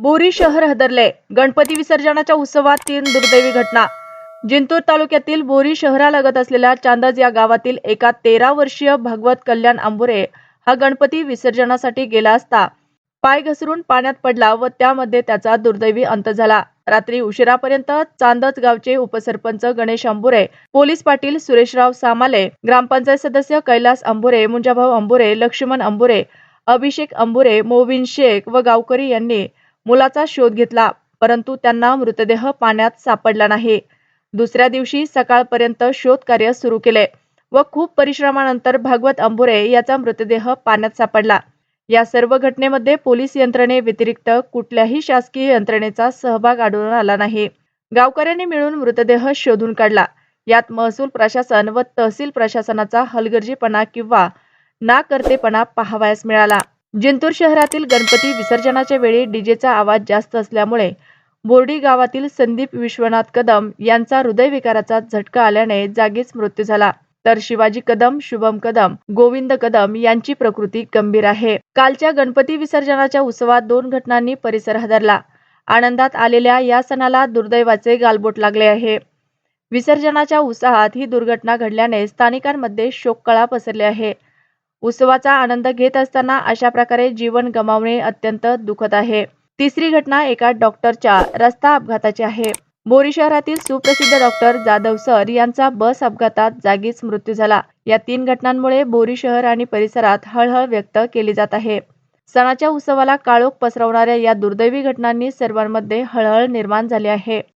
बोरी शहर हदरले. गणपती विसर्जनाच्या उत्सवात तीन दुर्दैवी घटना. जिंतूर तालुक्यातील बोरी शहरालगत असलेल्या चांदज या गावातील एका तेरा वर्षीय भगवत कल्याण आंबुरे हा गणपती विसर्जनासाठी गेला असता. पाय घसरून पाण्यात पडला व त्यामध्ये त्याचा दुर्दैवी अंत झाला. रात्री उशिरापर्यंत चांदज गावचे उपसरपंच गणेश अंबुरे पोलीस पाटील सुरेशराव सामाले ग्रामपंचायत सदस्य कैलास अंबुरे मुंजाभाऊ अंबुरे लक्ष्मण अंबुरे अभिषेक अंबुरे मोविन शेख व गावकरी यांनी मुलाचा शोध घेतला परंतु त्यांना मृतदेह पाण्यात सापडला नाही. दुसऱ्या दिवशी सकाळपर्यंत शोध कार्य सुरू केले व खूप परिश्रमानंतर भागवत अंबुरे याचा मृतदेह पाण्यात सापडला. या सर्व घटनेमध्ये पोलीस यंत्रणे व्यतिरिक्त कुठल्याही शासकीय यंत्रणेचा सहभाग आढळून आला नाही. गावकऱ्यांनी मिळून मृतदेह शोधून काढला. यात महसूल प्रशासन व तहसील प्रशासनाचा हलगर्जीपणा किंवा नाकर्तेपणा पाहावयास मिळाला. जिंतूर शहरातील गणपती विसर्जनाच्या वेळी डीजेचा आवाज जास्त असल्यामुळे बोर्डी गावातील संदीप विश्वनाथ कदम यांचा हृदयविकाराचा झटका आल्याने जागीच मृत्यू झाला. तर शिवाजी कदम शुभम कदम गोविंद कदम यांची प्रकृती गंभीर आहे. कालच्या गणपती विसर्जनाच्या उत्सवात दोन घटनांनी परिसर हादरला. आनंदात आलेल्या या सणाला दुर्दैवाचे गालबोट लागले आहे. विसर्जनाच्या उत्साहात ही दुर्घटना घडल्याने स्थानिकांमध्ये शोककळा पसरली आहे. उत्सवाचा आनंद घेत असताना अशा प्रकारे जीवन गमावणे अत्यंत दुखद आहे. तिसरी घटना एका डॉक्टरच्या रस्ता अपघाताची आहे. बोरी शहरातील सुप्रसिद्ध डॉक्टर जाधव सर यांचा बस अपघातात जागीच मृत्यू झाला. या तीन घटनांमुळे बोरी शहर आणि परिसरात हळहळ व्यक्त केली जात आहे. सणाच्या उत्सवाला काळोख पसरवणाऱ्या या दुर्दैवी घटनांनी सर्वांमध्ये हळहळ निर्माण झाली आहे.